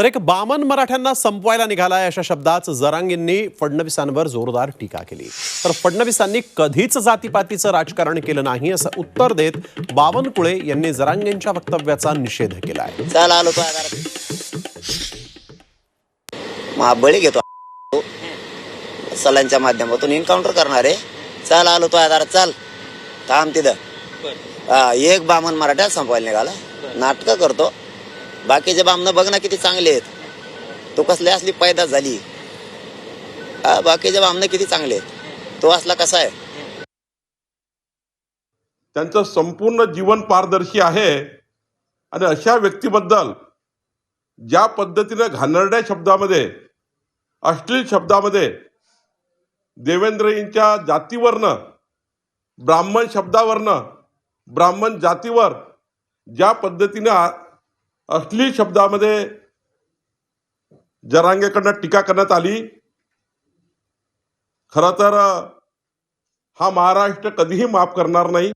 तर एक बामन मराठ्यांना संपवायला निघालाय अशा शब्दात जरांगींनी फडणवीसांवर जोरदार टीका केली. तर फडणवीसांनी कधीच जातीपातीचं राजकारण केलं नाही असं उत्तर देत बावनकुळे यांनी जरांगेंच्या वक्तव्याचा निषेध केलाय. बळी घेतो. सलांच्या माध्यमातून एन्काउंटर करणार आहे. चल आलो तो आधार चल थांब तिथं. हा, एक बामन मराठ्या संपवायला निघाला. नाटकं करतो. बाकीचे बामनं बघ ना किती चांगले आहेत. तू कसली असली पैदा झाली. हा, बाकीचे बामनं किती चांगले आहेत. तो असला कसा आहे? त्यांचं संपूर्ण जीवन पारदर्शी आहे. आणि अशा व्यक्तीबद्दल ज्या पद्धतीनं घाणरड्या शब्दामध्ये अश्लील शब्दामध्ये देवेंद्रजींच्या जातीवरनं ब्राह्मण शब्दावरनं ब्राह्मण जातीवर ज्या पद्धतीनं असली अश्लील शब्दामध्ये जरांगेकडनं टीका करण्यात आली. खरं तर हा महाराष्ट्र कधीही माफ करणार नाही.